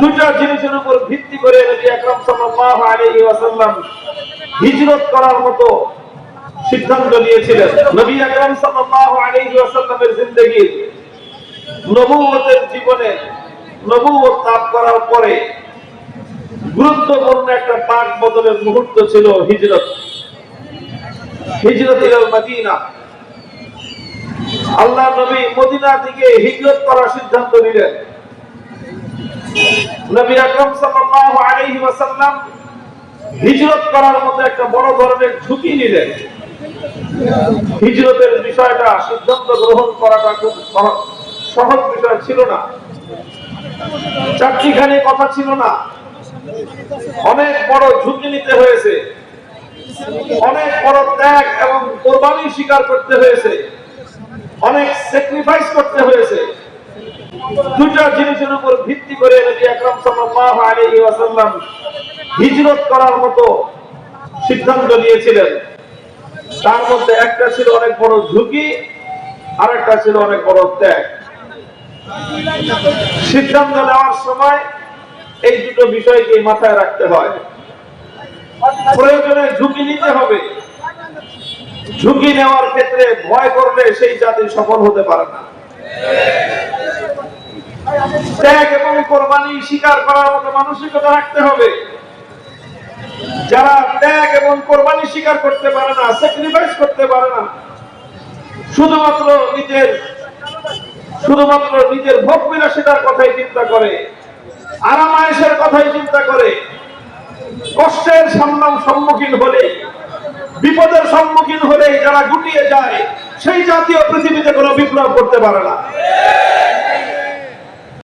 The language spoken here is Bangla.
দুটা জিনিসের উপর ভিত্তি করে নবী আকরাম সাল্লাল্লাহু আলাইহি ওয়াসাল্লাম হিজরত করার মতো সিদ্ধান্ত নিয়েছিলেন। নবী আকরাম সাল্লাল্লাহু আলাইহি ওয়াসাল্লামের জিন্দেগীর নবুয়তের জীবনে নবুয়ত লাভ করার পরে গুরুত্বপূর্ণ একটা পাক বদলের মুহূর্ত ছিল হিজরত। হিজরত ইলাল মদিনা। আল্লাহ নবী মদিনা থেকে হিজরত করার সিদ্ধান্ত নিলেন। আকরাম সাল্লাল্লাহু আলাইহি ওয়াসাল্লাম হিজরত করার মতো একটা বড় ধরনের ঝুঁকি নিলেন। হিজরতের বিষয়টা সিদ্ধান্ত গ্রহণ করাটা খুব সহজ বিষয় ছিল না। কথা ছিল না। অনেক বড় ঝুঁকি নিতে হয়েছে। অনেক বড় ত্যাগ এবং কোরবানি স্বীকার করতে হয়েছে। অনেক স্যাক্রিফাইস করতে হয়েছে। দুটা জিনিসের উপর আকরাম সাল্লাল্লাহু আলাইহি ওয়াসাল্লাম হিজরত করার মতো সিদ্ধান্ত নিয়েছিলেন। তার মধ্যে একটা ছিল অনেক বড় ঝুঁকি আর একটা ছিল অনেক বড় ত্যাগ। সিদ্ধান্ত নেওয়ার সময় এই দুটো বিষয়কে মাথায় রাখতে হয়। প্রয়োজনে ঝুঁকি নিতে হবে। ঝুঁকি নেওয়ার ক্ষেত্রে ভয় করলে সেই জাতি সফল হতে পারে না। ত্যাগ এবং কোরবানি স্বীকার করার মতো মানসিকতা রাখতে হবে। যারা ত্যাগ এবং কোরবানি স্বীকার করতে পারে না স্যাক্রিফাইস করতে পারে না, শুধুমাত্র নিজের শুধুমাত্র নিজের ভোগ বিলাসিতার কথাই চিন্তা করে, আরামায়েশের কথাই চিন্তা করে, কষ্টের সামনাম সম্মুখীন হলে, বিপদের সম্মুখীন হলে যারা গুটিয়ে যায়, সেই জাতীয় পৃথিবীতে কোনো বিপ্লব করতে পারে না।